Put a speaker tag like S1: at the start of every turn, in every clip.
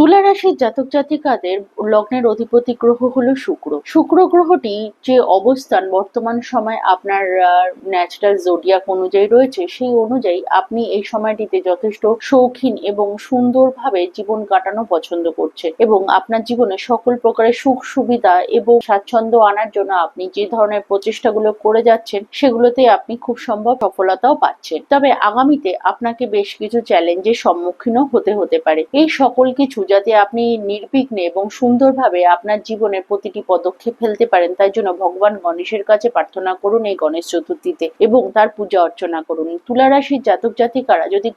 S1: তুলা রাশির জাতক জাতিকাদের লগ্নের অধিপতি গ্রহ হলো শুক্র। শুক্র গ্রহটি যে অবস্থান বর্তমান সময় আপনার ন্যাচারাল জোডিয়াক অনুযায়ী রয়েছে, সেই অনুযায়ী আপনি এই সময়টিতে যথেষ্ট শৌখিন এবং সুন্দরভাবে জীবন কাটানো পছন্দ করছে এবং আপনার জীবনে সকল প্রকারের সুখ সুবিধা এবং স্বাচ্ছন্দ্য আনার জন্য আপনি যে ধরনের প্রচেষ্টাগুলো করে যাচ্ছেন, সেগুলোতে আপনি খুব সম্ভব সফলতাও পাচ্ছেন। তবে আগামীতে আপনাকে বেশ কিছু চ্যালেঞ্জের সম্মুখীনও হতে হতে পারে। এই সকল কিছু যাতে আপনি নির্বিঘ্নে এবং সুন্দরভাবে আপনার জীবনের প্রতিটি পদক্ষেপ ফেলতে পারেন, তাই জন্য ভগবান গণেশের কাছে প্রার্থনা করুন এই গণেশ চতুর্থীতে এবং তার পূজা অর্চনা করুন। তুলা রাশির জাতক জাতিকারা যদি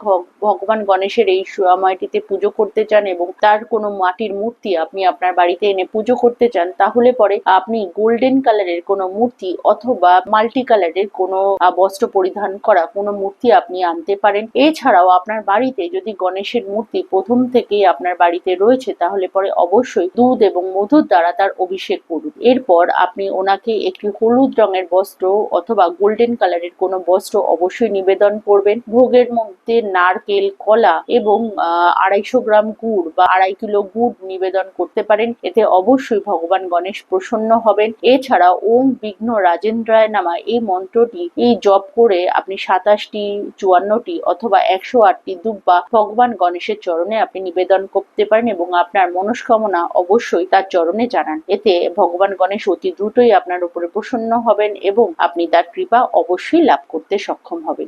S1: ভগবান গণেশের এই সময়টিতে পুজো করতে চান এবং তার কোনো মাটির মূর্তি আপনি আপনার বাড়িতে এনে পুজো করতে চান, তাহলে পরে আপনি গোল্ডেন কালারের কোনো মূর্তি অথবা মাল্টি কালারের কোনো বস্ত্র পরিধান করা কোনো মূর্তি আপনি আনতে পারেন। এছাড়াও আপনার বাড়িতে যদি গণেশের মূর্তি প্রথম থেকেই আপনার বাড়িতে রয়েছে, তাহলে পরে অবশ্যই দুধ এবং মধুর দ্বারা তার অভিষেক করুন। এরপর আপনি ওনাকে একটি হলুদ রঙের বস্ত্র অথবা গোল্ডেন কালারের কোনো বস্ত্র অবশ্যই নিবেদন করবেন। ভোগের মধ্যে নারকেল, কলা এবং আড়াইশো গ্রাম গুড় বা আড়াই কিলো গুড় নিবেদন করতে পারেন। এতে অবশ্যই ভগবান গণেশ প্রসন্ন হবেন। এছাড়া ওম বিঘ্ন রাজেন্দ্রায় নামা এই মন্ত্রটি, এই জপ করে আপনি সাতাশটি, চুয়ান্নটি অথবা একশো আটটি দুব্বা ভগবান গণেশের চরণে আপনি নিবেদন করতে পারেন এবং আপনার মনস্কামনা অবশ্যই তার চরণে জানান। এতে ভগবান গণেশ অতি দ্রুতই আপনার উপরে প্রসন্ন হবেন এবং আপনি তার কৃপা অবশ্যই লাভ করতে সক্ষম হবেন।